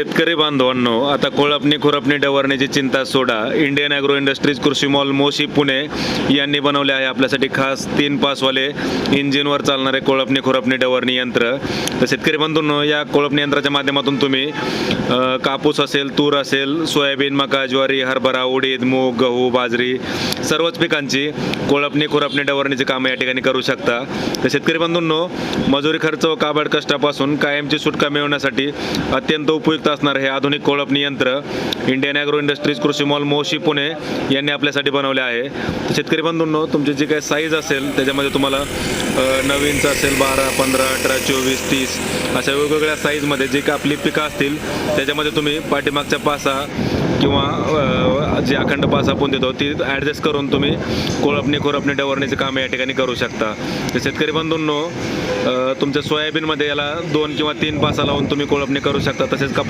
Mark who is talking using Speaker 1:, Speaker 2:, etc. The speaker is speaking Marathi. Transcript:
Speaker 1: शेतकरी बांधवांनो आता कोळपणी खुरपणी डवरण्याची चिंता सोडा. इंडियन ॲग्रो इंडस्ट्रीज कृषी मॉल मोशी पुणे यांनी बनवले आहे आपल्यासाठी खास तीन पासवाले. इंजिनवर चालणारे कोळपणी खुरपणी डवरणी यंत्र. तर शेतकरी बांधवांनो या कोळपणी यंत्राच्या माध्यमातून तुम्ही कापूस असेल तूर असेल सोयाबीन मका ज्वारी हरभरा उडीद मूग गहू बाजरी सर्वच पिकांची कोळपणी खुरपणी डवरणीची कामं या ठिकाणी करू शकता. तर शेतकरी बंधूंनो मजुरी खर्च व काबड कष्टापासून कायमची सुटका मिळवण्यासाठी अत्यंत उपयुक्त असणार हे आधुनिक कोळपणी यंत्र इंडियन ॲग्रो इंडस्ट्रीज कृषी मॉल मोशी पुणे यांनी आपल्यासाठी बनवले आहे. तर शेतकरी बंधूंनो तुमची जी काही साईज असेल त्याच्यामध्ये तुम्हाला नवीनचं असेल बारा पंधरा अठरा चोवीस तीस अशा वेगवेगळ्या साईजमध्ये जी काही आपली पिकं असतील त्याच्यामध्ये तुम्ही पाठीमागच्या पासा किंवा जे अखंड पास आपण देतो ती ॲडजस्ट करून तुम्ही कोळपणी खोरपणी डवरण्याचे काम या ठिकाणी करू शकता. शेतकरी बंधूंनो तुमच्या सोयाबीनमध्ये याला दोन किंवा तीन पासा लावून तुम्ही कोळपणी करू शकता तसेच कपास